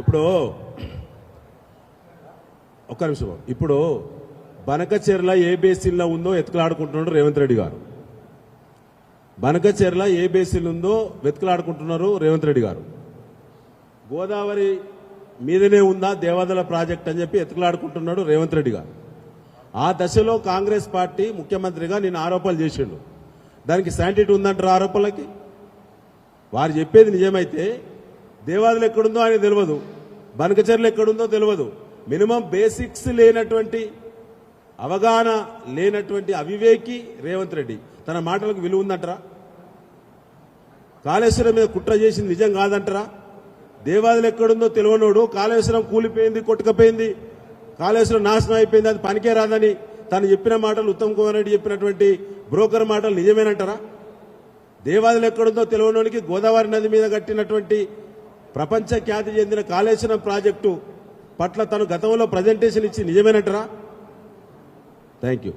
ఇప్పుడు ఒక్క నిమిషం. ఇప్పుడు బనకచెర్ల ఏ బేసిన్లో ఉందో వెతుకులాడుకుంటున్నాడు రేవంత్ రెడ్డి గారు. బనకచెర్ల ఏ బేసిన్ ఉందో వెతుకులాడుకుంటున్నారు రేవంత్ రెడ్డి గారు. గోదావరి మీదనే ఉందా దేవాదల ప్రాజెక్ట్ అని చెప్పి ఎత్తుకలాడుకుంటున్నాడు రేవంత్ రెడ్డి గారు. ఆ దశలో కాంగ్రెస్ పార్టీ ముఖ్యమంత్రిగా నేను ఆరోపణలు చేసిండు. దానికి శాంటిటీ ఉందంటారు ఆరోపణలకి? వారు చెప్పేది నిజమైతే దేవాదులు ఎక్కడుందో ఆయన తెలియదు బనకచర్లు ఎక్కడుందో తెలియదు మినిమం బేసిక్స్ లేనటువంటి అవగాహన లేనటువంటి అవివేకి రేవంత్ రెడ్డి. తన మాటలకు విలువ ఉందంటారా? కాళేశ్వరం మీద కుట్ర చేసింది నిజం కాదంటారా? దేవాదులు ఎక్కడుందో తెలియనోడు కాళేశ్వరం కూలిపోయింది కొట్టుకపోయింది. కాళేశ్వరం నాశనం అయిపోయింది అది పనికే రాదని తను చెప్పిన మాటలు ఉత్తమ్ కుమార్ రెడ్డి చెప్పినటువంటి బ్రోకర్ మాటలు నిజమేనంటారా? దేవాదులు ఎక్కడుందో తెలియనోనికి గోదావరి నది మీద కట్టినటువంటి ప్రపంచ ఖ్యాతి చెందిన కాళేశ్వరం ప్రాజెక్టు పట్ల తను గతంలో ప్రజెంటేషన్ ఇచ్చి నిజమేనంటారా? Thank you